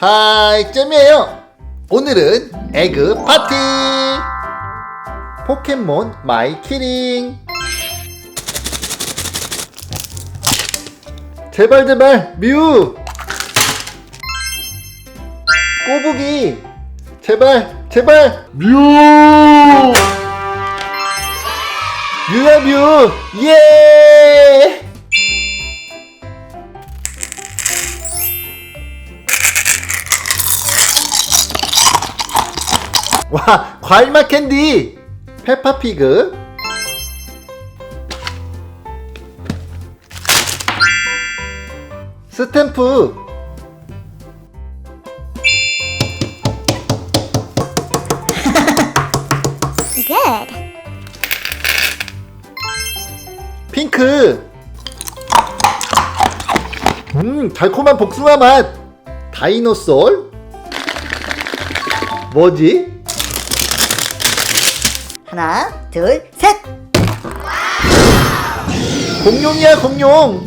하이 잼이에요. 오늘은 에그 파티! 포켓몬 마이 키링. 제발 제발 뮤! 꼬부기! 제발 제발 뮤! 뮤야 뮤! 예! 와 과일맛 캔디. 페파피그. 스탬프. Good. 핑크. 음 달콤한 복숭아 맛. 다이노솔. 뭐지? 하나, 둘, 셋. 공룡이야 공룡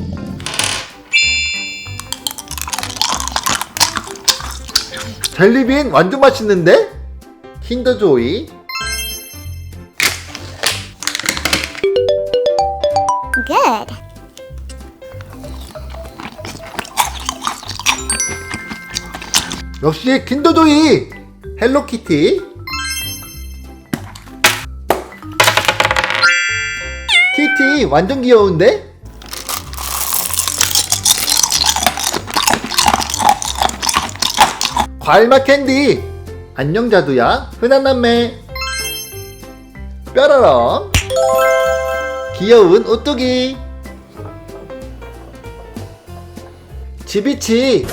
젤리빈 완전 맛있는데? 킨더조이 Good. 역시 킨더조이 헬로키티 키티 완전 귀여운데? 과일맛 캔디. 안녕 자두야. 흔한 남매. 뾰로롱. 귀여운 오뚜기. 지비치.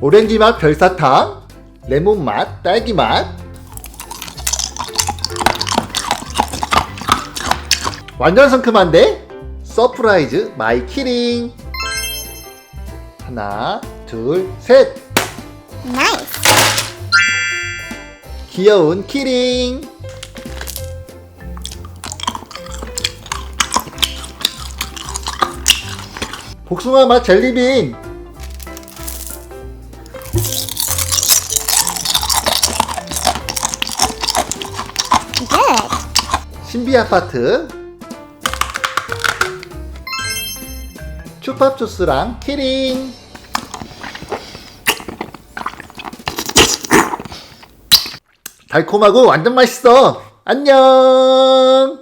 오렌지 맛 별사탕, 레몬 맛, 딸기 맛. 완전 상큼한데? 서프라이즈 마이 키링. 하나, 둘, 셋. Nice. 귀여운 키링. 복숭아 맛 젤리빈. 신비 아파트. 추팝주스랑 키링. 달콤하고 완전 맛있어. 안녕